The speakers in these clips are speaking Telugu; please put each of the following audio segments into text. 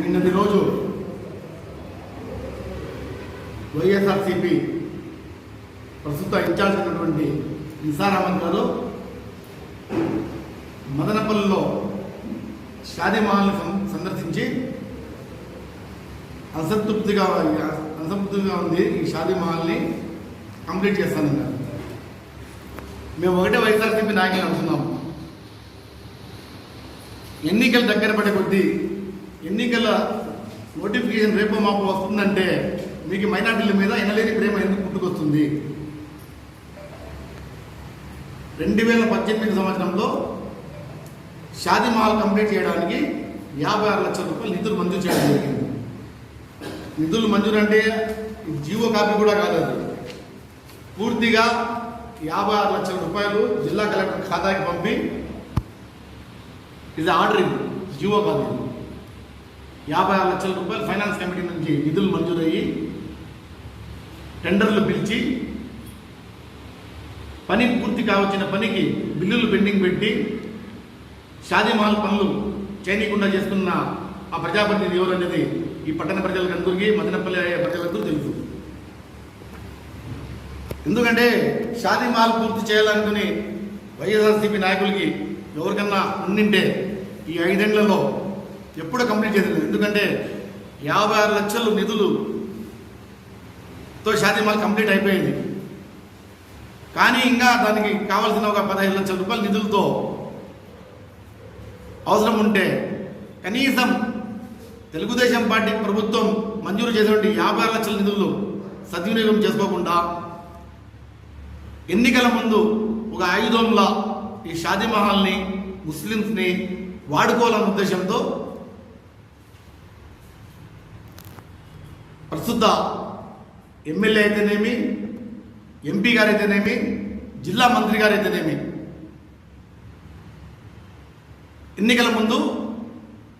నిన్నటి రోజు వైఎస్ఆర్సిపి ప్రస్తుత ఇన్ఛార్జ్ ఉన్నటువంటి నిసారామన్ గారు మదనపల్లిలో షాదీమహల్ని సందర్శించి అసంతృప్తిగా అసంతృప్తిగా ఉంది ఈ షాదీమహల్ని కంప్లీట్ చేస్తానన్నారు. మేము ఒకటే వైఎస్ఆర్సీపీ నాయకులు అనుకున్నాము. ఎన్నికలు దగ్గర పడే కొద్దీ ఎన్నికల నోటిఫికేషన్ రేపు మాకు వస్తుందంటే మీకు మైనార్టీల మీద ఎనలేని ప్రేమ ఎందుకు పుట్టుకొస్తుంది? రెండు వేల పద్దెనిమిది సంవత్సరంలో షాదీ మహల్ కంప్లీట్ చేయడానికి యాభై ఆరు లక్షల రూపాయలు నిధులు మంజూరు చేయడం జరిగింది. నిధులు మంజూరు అంటే జీవో కాపీ కూడా కాదు పూర్తిగా యాభై ఆరు లక్షల రూపాయలు జిల్లా కలెక్టర్ ఖాతాకి పంపి ఇది ఆర్డర్ ఇది జీవో కాదు యాభై ఆరు లక్షల రూపాయలు ఫైనాన్స్ కమిటీ నుంచి నిధులు మంజూరయ్యి టెండర్లు పిలిచి పని పూర్తి కావచ్చిన పనికి బిల్లులు పెండింగ్ పెట్టి షాదీమహల్ పనులు చేయనీయకుండా చేస్తున్న ఆ ప్రజాప్రతినిధి ఎవరు అనేది ఈ పట్టణ ప్రజలకందరికీ మదనపల్లి ప్రజలకు తెలుసు. ఎందుకంటే షాదీమహల్ పూర్తి చేయాలనుకుని వైఎస్ఆర్సీపీ నాయకులకి ఎవరికన్నా ఉండింటే ఈ ఐదేళ్ళలో ఎప్పుడూ కంప్లీట్ చేయలేదు ఎందుకంటే యాభై ఆరు లక్షలు నిధులు తో షాదీ మహల్ కంప్లీట్ అయిపోయింది. కానీ ఇంకా దానికి కావాల్సిన ఒక పదహైదు లక్షల రూపాయల నిధులతో అవసరం ఉంటే కనీసం తెలుగుదేశం పార్టీ ప్రభుత్వం మంజూరు చేసినటువంటి యాభై ఆరు లక్షల నిధులు సద్వినియోగం చేసుకోకుండా ఎన్నికల ముందు ఒక ఆయుధంలా ఈ షాదీ మహల్ని ముస్లిమ్స్ని వాడుకోవాలన్న ఉద్దేశంతో ప్రస్తుత ఎమ్మెల్యే అయితేనేమి ఎంపీ గారైతేనేమి జిల్లా మంత్రి గారైతేనేమి. ఎన్నికల ముందు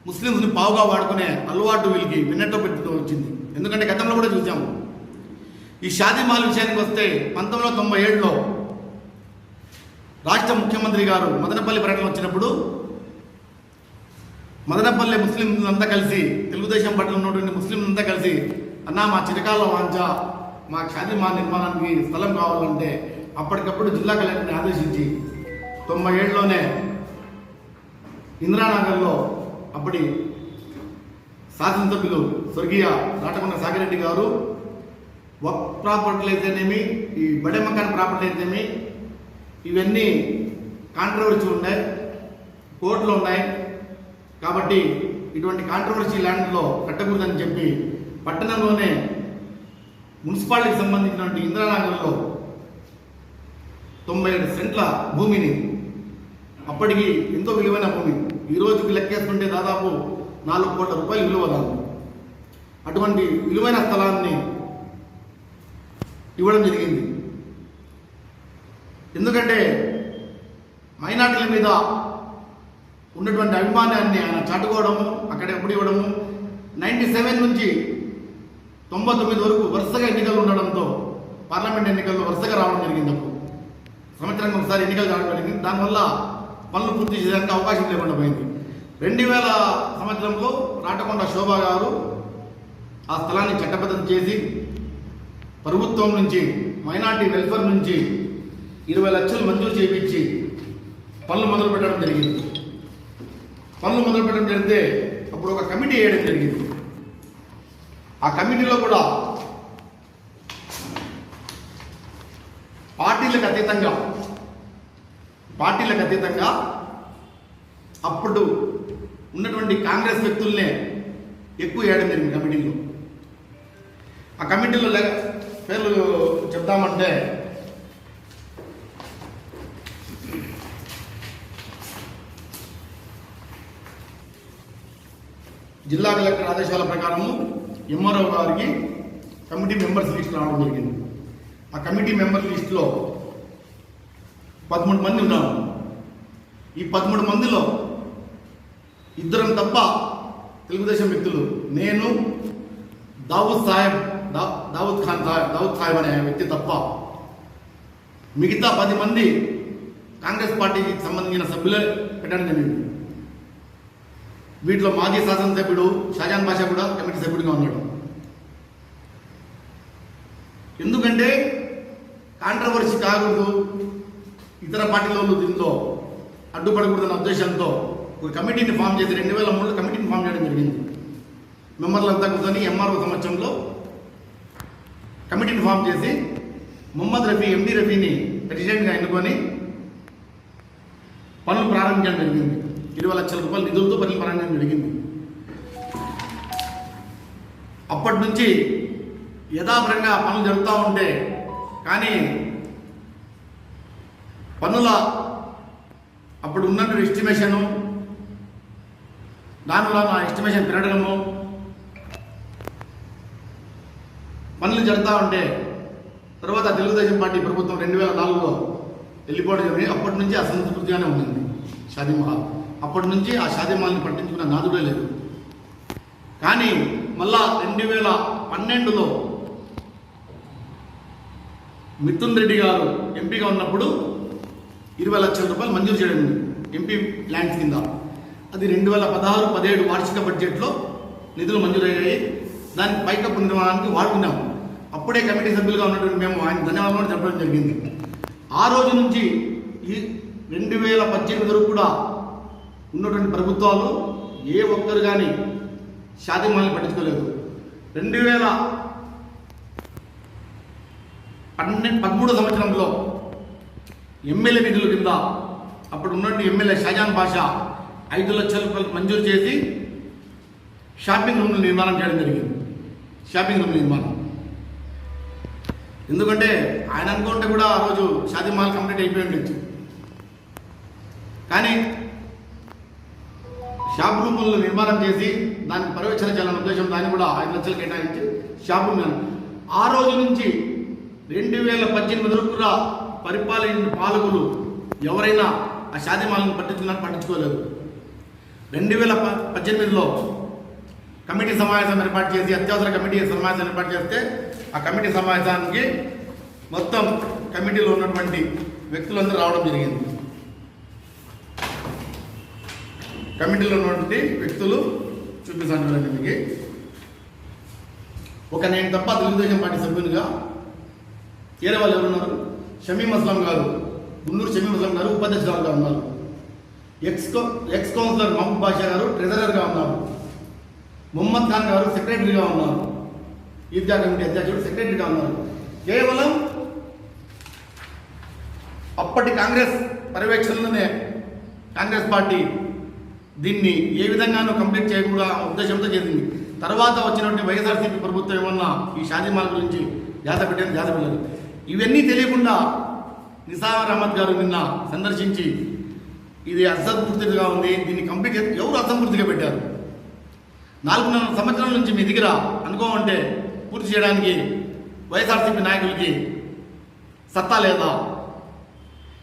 ముస్లింస్ని పావుగా వాడుకునే అలవాటు వీళ్ళకి విన్నట్టు పెట్టుతూ వచ్చింది. ఎందుకంటే గతంలో కూడా చూసాము. ఈ షాదీ మహల్ విషయానికి వస్తే పంతొమ్మిది వందల తొంభై ఏడులో రాష్ట్ర ముఖ్యమంత్రి గారు మదనపల్లి పర్యటన వచ్చినప్పుడు మదనపల్లి ముస్లింలంతా కలిసి తెలుగుదేశం పట్ల ఉన్నటువంటి ముస్లింలంతా కలిసి అన్నా మా చిరకాల వాంఛ మా షాదీ మహల్ నిర్మాణానికి స్థలం కావాలంటే అప్పటికప్పుడు జిల్లా కలెక్టర్ని ఆదేశించి తొంభై ఏళ్ళలోనే ఇందిరానగర్లో అప్పటి శాసనసభ్యులు స్వర్గీయ రాటకొండ సాగిరెడ్డి గారు వక్ ప్రాపర్టీలు అయితేనేమి ఈ బడే మకాన్ ప్రాపర్టీ అయితేనేమి ఇవన్నీ కాంట్రవర్సీ ఉన్నాయి కోర్టులు ఉన్నాయి. కాబట్టి ఇటువంటి కాంట్రవర్సీ ల్యాండ్లో కట్టకూడదని చెప్పి పట్టణంలోనే మున్సిపాలిటీకి సంబంధించినటువంటి ఇందిరానగర్లో తొంభై ఏడు సెంట్ల భూమిని అప్పటికి ఎంతో విలువైన భూమి. ఈ రోజుకి లెక్కేసుకుంటే దాదాపు నాలుగు కోట్ల రూపాయలు విలువ దాన్ని అటువంటి విలువైన స్థలాన్ని ఇవ్వడం జరిగింది. ఎందుకంటే మైనార్టీల మీద ఉన్నటువంటి అభిమానాన్ని ఆయన చాటుకోవడము అక్కడ ఎప్పుడు ఇవ్వడము నైంటీ సెవెన్ నుంచి తొంభై తొమ్మిది వరకు వరుసగా ఎన్నికలు ఉండడంతో పార్లమెంట్ ఎన్నికల్లో వరుసగా రావడం జరిగింది అప్పుడు. సంవత్సరానికి ఒకసారి ఎన్నికలు రావడం జరిగింది. దానివల్ల పనులు పూర్తి చేయడానికి అవకాశం లేకుండా పోయింది. రెండు వేల సంవత్సరంలో రాటకొండ శోభ గారు ఆ స్థలాన్ని చట్టబద్ధం చేసి ప్రభుత్వం నుంచి మైనార్టీ వెల్ఫేర్ నుంచి ఇరవై లక్షలు మంజూరు చేయించి పనులు మొదలు పెట్టడం జరిగింది. పనులు మొదలు పెట్టడం జరిగితే అప్పుడు ఒక కమిటీ వేయడం జరిగింది. ఆ కమిటీలో కూడా పార్టీలకు అతీతంగా పార్టీలకు అతీతంగా అప్పుడు ఉన్నటువంటి కాంగ్రెస్ వ్యక్తుల్నే ఎక్కువ వేయడం జరిగింది కమిటీలో. ఆ కమిటీలో పేర్లు చెప్దామంటే జిల్లా కలెక్టర్ ఆదేశాల ప్రకారము ఎంఆర్ఓ గారికి కమిటీ మెంబర్స్ లిస్ట్ రావడం జరిగింది. ఆ కమిటీ మెంబర్స్ లిస్టులో పదమూడు మంది ఉన్నాము ఈ పదమూడు మందిలో ఇద్దరం తప్ప తెలుగుదేశం వ్యక్తులు నేను దావూద్ సాహెబ్ దా- దావూద్ ఖాన్ సాహెబ్ దావూద్ సాహెబ్ అనే వ్యక్తి తప్ప మిగతా పది మంది కాంగ్రెస్ పార్టీకి సంబంధించిన సభ్యులే పెట్టడం జరిగింది. వీటిలో మాజీ శాసనసభ్యుడు షాజాన్ బాషా కూడా కమిటీ సభ్యుడిగా ఉన్నాడు. ఎందుకంటే కాంట్రవర్సీ కాకూడదు ఇతర పార్టీల వాళ్ళు దీంతో అడ్డుపడకూడదన్న ఉద్దేశంతో ఒక కమిటీని ఫామ్ చేసి రెండు వేల మూడులో కమిటీని ఫామ్ చేయడం జరిగింది. మెంబర్లంతా కూర్చొని ఎంఆర్ఓ సంవత్సరంలో కమిటీని ఫామ్ చేసి మొహమ్మద్ రఫీ ఎండి రఫీని ప్రెసిడెంట్గా ఎన్నుకొని పనులు ప్రారంభించడం జరిగింది. ఇరవై లక్షల రూపాయల నిధులతో పని ప్రారంభించడం జరిగింది అప్పటి నుంచి యథాపరంగా పనులు జరుగుతూ ఉంటే కానీ పనుల అప్పుడు ఉన్నట్టు ఎస్టిమేషను దానిలో నా ఎస్టిమేషన్ పెరగడము పనులు జరుగుతూ ఉంటే తర్వాత తెలుగుదేశం పార్టీ ప్రభుత్వం రెండు వేల నాలుగులో వెళ్ళిపోవడం జరిగింది. అప్పటి నుంచి అసంతృప్తిగానే ఉండింది షాదీమహల్ అప్పటి నుంచి ఆ షాదీమహల్ని పట్టించుకున్న నాదుడే లేదు. కానీ మళ్ళా రెండు వేల పన్నెండులో మిథున్ రెడ్డి గారు ఎంపీగా ఉన్నప్పుడు ఇరవై లక్షల రూపాయలు మంజూరు చేయడం ఎంపీ ల్యాండ్స్ కింద. అది రెండు వేల పదహారు పదిహేడు వార్షిక బడ్జెట్లో నిధులు మంజూరయ్యాయి. దాని పైకప్పు నిర్మాణానికి వాడుకున్నాం. అప్పుడే కమిటీ సభ్యులుగా ఉన్నటువంటి మేము ఆయన ధన్యవాదాలు చెప్పడం జరిగింది. ఆ రోజు నుంచి ఈ రెండు వేల పద్దెనిమిది వరకు కూడా ఉన్నటువంటి ప్రభుత్వాలు ఏ ఒక్కరు కానీ షాదీమాలని పట్టించుకోలేదు. రెండు వేల పన్నెండు పదమూడు సంవత్సరంలో ఎమ్మెల్యే నిధుల కింద అప్పుడు ఉన్నటువంటి ఎమ్మెల్యే షాజాన్ బాషా ఐదు లక్షల రూపాయలు మంజూరు చేసి షాపింగ్ రూమ్లు నిర్మాణం చేయడం జరిగింది. షాపింగ్ రూమ్ నిర్మాణం. ఎందుకంటే ఆయన అనుకుంటే కూడా ఆ రోజు షాదీ మాల్ కంప్లీట్ అయిపోయి ఉండొచ్చు. కానీ షాప్ రూములను నిర్మాణం చేసి దాన్ని పర్యవేక్షణ చేయాలనే ఉద్దేశం దాన్ని కూడా ఐదు లక్షలు కేటాయించి షాప్ రూమ్ ఆ రోజు నుంచి రెండు వేల పద్దెనిమిది వరకు కూడా పరిపాలన పాలకులు ఎవరైనా ఆ షాదిమాలను పట్టించుకున్నారు పట్టించుకోలేదు. రెండు వేల ప- పద్దెనిమిదిలో కమిటీ సమావేశం ఏర్పాటు చేసి అత్యవసర కమిటీ సమావేశం ఏర్పాటు చేస్తే ఆ కమిటీ సమావేశానికి మొత్తం కమిటీలో ఉన్నటువంటి వ్యక్తులందరూ రావడం జరిగింది. కమిటీలో ఉన్నటువంటి వ్యక్తులు చూపిస్తాను చూడండి మీకు ఒక నేను తప్ప తెలుగుదేశం పార్టీ సభ్యునిగా వేరే వాళ్ళు ఎవరున్నారు షమీం అస్లాం గారు గుండూరు షమీం అస్లాం గారు ఉపాధ్యక్షురాలుగా ఉన్నారు. Ex ex councillor Mahaboob Basha గారు ట్రెజరర్గా ఉన్నారు. మొహమ్మద్ ఖాన్ గారు సెక్రటరీగా ఉన్నారు. ఈద్గా కమిటీ అధ్యక్షుడు సెక్రటరీగా ఉన్నారు. కేవలం అప్పటి కాంగ్రెస్ పర్యవేక్షణలోనే కాంగ్రెస్ పార్టీ దీన్ని ఏ విధంగానూ కంప్లీట్ చేయకుండా ఉద్దేశంతో చేసింది. తర్వాత వచ్చినటువంటి వైఎస్ఆర్సీపీ ప్రభుత్వం ఏమన్నా ఈ షాదీమాల గురించి జాత పెట్టారు జాత పెట్టారు ఇవన్నీ తెలియకుండా నిసార్ అహ్మద్ గారు నిన్న సందర్శించి ఇది అసంపూర్తిగా ఉంది దీన్ని కంప్లీట్ చేసి ఎవరు అసంపూర్తిగా పెట్టారు? నాలుగున్నర సంవత్సరాల నుంచి మీ దగ్గర అనుకోమంటే పూర్తి చేయడానికి వైఎస్ఆర్సీపీ నాయకులకి సత్తా లేదా?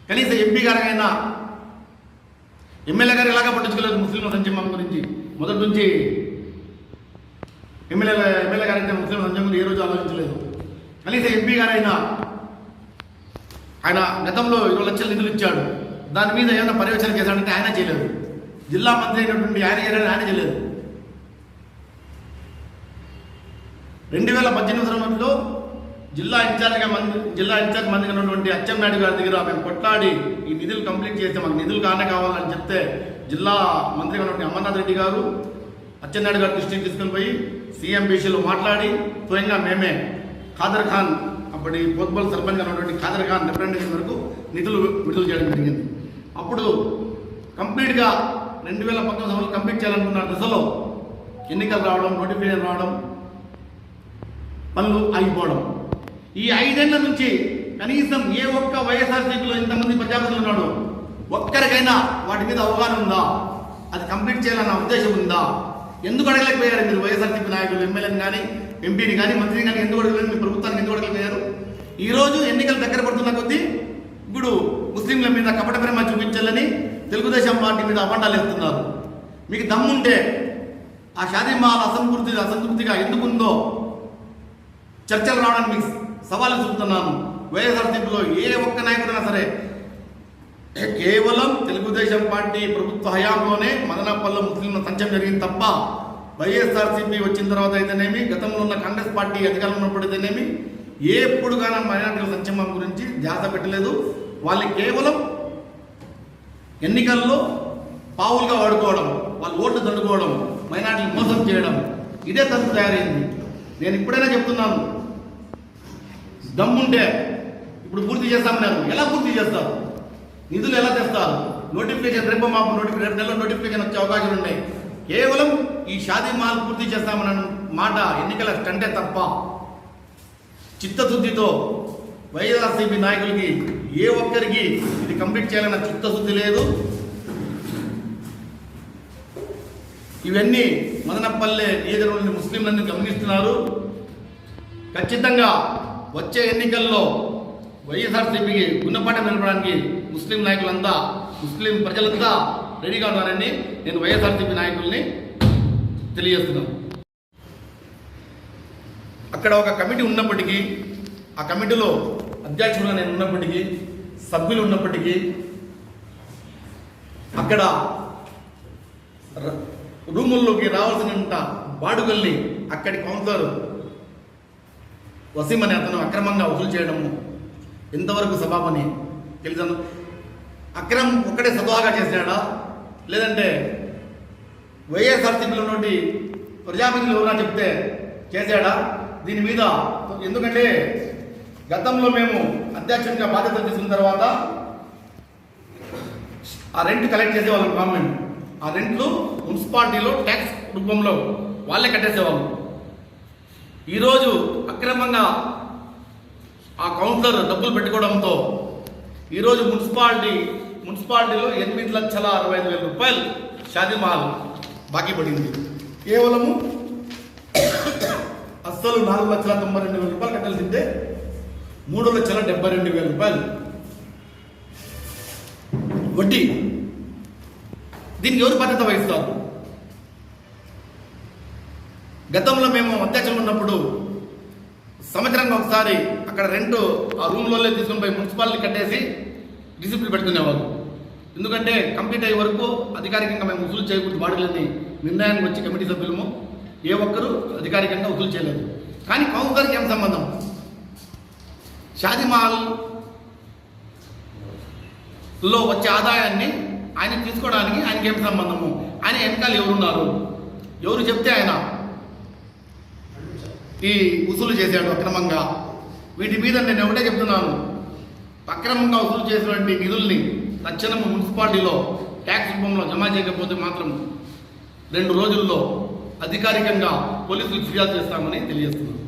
కనీసం ఎంపీ గారికైనా ఎమ్మెల్యే గారు ఎలాగా పట్టించుకోలేదు ముస్లిం సంక్షేమం గురించి? మొదటి నుంచి ఎమ్మెల్యే ఎమ్మెల్యే గారైతే ముస్లిం సంక్షేమం గురించి ఏ రోజు ఆలోచించలేదు. కనీసం ఎంపీ గారైనా ఆయన గతంలో ఇరవై లక్షల నిధులు ఇచ్చాడు. దాని మీద ఏమైనా పర్యవేక్షణ చేశాడంటే ఆయన చేయలేదు. జిల్లా మంత్రి అయినటువంటి ఆయన చేయడానికి ఆయన చేయలేదు. రెండు వేల పద్దెనిమిది సంవత్సరంలో జిల్లా ఇన్ఛార్జ్గా మంది జిల్లా ఇన్ఛార్జ్ మందిగా ఉన్నటువంటి అచ్చెన్నాయుడు గారి దగ్గర మేము కొట్లాడి ఈ నిధులు కంప్లీట్ చేస్తే మాకు నిధులు కానే కావాలని చెప్తే జిల్లా మంత్రిగా ఉన్నటువంటి అమర్నాథ్ రెడ్డి గారు అచ్చెన్నాయుడు గారి దృష్టికి తీసుకొని పోయి సీఎంబీసీలో మాట్లాడి స్వయంగా మేమే ఖాదర్ ఖాన్ అప్పటి పోత్బల్ సర్పంచ్ ఉన్నటువంటి ఖాదర్ ఖాన్ రిప్రజెంటేషన్ వరకు నిధులు విడుదల చేయడం జరిగింది. అప్పుడు కంప్లీట్గా రెండు వేల పంతొమ్మిది సంవత్సరం కంప్లీట్ చేయాలనుకున్న దశలో ఎన్నికలు రావడం నోటిఫికేషన్ రావడం పనులు ఆగిపోవడం. ఈ ఐదేళ్ళ నుంచి కనీసం ఏ ఒక్క వైఎస్ఆర్సీపీలో ఇంతమంది ప్రజాప్రతినిధులు ఉన్నాడు? ఒక్కరికైనా వాటి మీద అవగాహన ఉందా? అది కంప్లీట్ చేయాలన్న ఉద్దేశం ఉందా? ఎందుకు అడగలేకపోయారు మీరు వైఎస్ఆర్సీపీ నాయకులు ఎమ్మెల్యేని కానీ ఎంపీని కానీ మంత్రిని కానీ ఎందుకు అడగలేదు మీ ప్రభుత్వానికి ఎందుకు అడగలేకపోయారు? ఈ రోజు ఎన్నికలు దగ్గర పడుతున్న కొద్దీ ఇప్పుడు ముస్లింల మీద కపట ప్రేమ చూపించాలని తెలుగుదేశం పార్టీ మీద అబండాలు వేస్తున్నారు. మీకు దమ్ముంటే ఆ షాదీ మాల్ అసంతృప్తి అసంతృప్తిగా ఎందుకుందో చర్చలు రావడానికి మీకు సవాలు చూపుతున్నాను. వైఎస్ఆర్సీపీలో ఏ ఒక్క నాయకుడైనా సరే కేవలం తెలుగుదేశం పార్టీ ప్రభుత్వ హయాంలోనే మదనపల్లి ముస్లింల సంచం జరిగింది తప్ప వైఎస్ఆర్సీపీ వచ్చిన తర్వాత అయితేనేమి గతంలో ఉన్న కాంగ్రెస్ పార్టీ అధికారంలో ఉన్నప్పుడు అయితేనేమి ఎప్పుడు కానీ మైనార్టీల సంక్షేమం గురించి ధ్యాస పెట్టలేదు. వాళ్ళు కేవలం ఎన్నికల్లో పావులుగా వాడుకోవడం వాళ్ళు ఓట్లు దండుకోవడం మైనార్టీలు మోసం చేయడం ఇదే తంతు తయారైంది. నేను ఇప్పుడైనా చెప్తున్నాను దమ్ముంటే ఇప్పుడు పూర్తి చేస్తామన్నారు ఎలా పూర్తి చేస్తారు? నిధులు ఎలా తెస్తారు? నోటిఫికేషన్ రేపు మాకు నోటిఫికేషన్ రేపు నెలలో నోటిఫికేషన్ వచ్చే అవకాశాలు ఉన్నాయి. కేవలం ఈ షాదీ మాల్ పూర్తి చేస్తామన్న మాట ఎన్నికల స్టంటే తప్ప చిత్తశుద్ధితో వైఎస్ఆర్సీపీ నాయకులకి ఏ ఒక్కరికి ఇది కంప్లీట్ చేయాలన్న చిత్తశుద్ధి లేదు. ఇవన్నీ మదనపల్లె నియోజకవర్గంలోని ముస్లింలన్నీ గమనిస్తున్నారు. ఖచ్చితంగా వచ్చే ఎన్నికల్లో వైఎస్ఆర్సీపీకి గుణపాఠం నిలపడానికి ముస్లిం నాయకులంతా ముస్లిం ప్రజలంతా రెడీగా ఉన్నారని నేను వైఎస్ఆర్సీపీ నాయకుల్ని తెలియజేస్తున్నాను. అక్కడ ఒక కమిటీ ఉన్నప్పటికీ ఆ కమిటీలో అధ్యక్షుడుగా నేను ఉన్నప్పటికీ సభ్యులు ఉన్నప్పటికీ అక్కడ రూముల్లోకి రావాల్సిన బాడుగల్ని అక్కడి కౌన్సిలర్ వసీం అనే అతను అక్రమంగా వసూలు చేయడము ఎంతవరకు సబాబని తెలిసాను అక్రమం ఒక్కడే సభాగా చేసినాడా లేదంటే వైఎస్ఆర్సీపీలో నుండి ప్రజాప్రతినిధులు ఎవరైనా చెప్తే చేశాడా? దీని మీద ఎందుకంటే గతంలో మేము అధ్యక్షునిగా బాధ్యతలు తీసుకున్న తర్వాత ఆ రెంట్ కలెక్ట్ చేసేవాళ్ళం గవర్నమెంట్. ఆ రెంట్లు మున్సిపాలిటీలో ట్యాక్స్ రూపంలో వాళ్ళే కట్టేసేవాళ్ళు. ఈరోజు అక్రమంగా ఆ కౌంటర్ డబ్బులు పెట్టుకోవడంతో ఈరోజు మున్సిపాలిటీ మున్సిపాలిటీలో ఎనిమిది లక్షల అరవై ఐదు వేల రూపాయలు షాదీమహల్ బాకీ పడింది. కేవలము అస్సలు నాలుగు లక్షల తొంభై రెండు వేల రూపాయలు కట్టాల్సిందే మూడు లక్షల డెబ్బై రెండు వేల రూపాయలు. వడ్డీ. దీనికి ఎవరు బాధ్యత వహిస్తారు? గతంలో మేము అత్యాచారం ఉన్నప్పుడు సంవత్సరానికి ఒకసారి అక్కడ రెంట్ ఆ రూమ్లోనే తీసుకుని పోయి మున్సిపాలిటీ కట్టేసి డిసిప్లిన్ పెట్టుకునేవాళ్ళు ఎందుకంటే కంప్లీట్ అయ్యే వరకు అధికారికంగా మేము వసూలు చేయకూడదు బాడీలని నిర్ణయానికి వచ్చి కమిటీ సభ్యులము. ఏ ఒక్కరూ అధికారికంగా వసూలు చేయలేదు. కానీ కౌన్సిలర్కి ఏం సంబంధం? షాదిమహల్లో వచ్చే ఆదాయాన్ని ఆయన తీసుకోవడానికి ఆయనకి ఏం సంబంధము? ఆయన వెనకాల ఎవరున్నారు? ఎవరు చెప్తే ఆయన. ఈ వసూలు చేశాడు అక్రమంగా. వీటి మీద నేను ఒకటే చెప్తున్నాను. అక్రమంగా వసూలు చేసినటువంటి నిధుల్ని తక్షణం మున్సిపాలిటీలో ట్యాక్స్ రూపంలో జమ చేయకపోతే మాత్రం రెండు రోజుల్లో అధికారికంగా పోలీసులు ఫిర్యాదు చేస్తామని తెలియజేస్తున్నాను.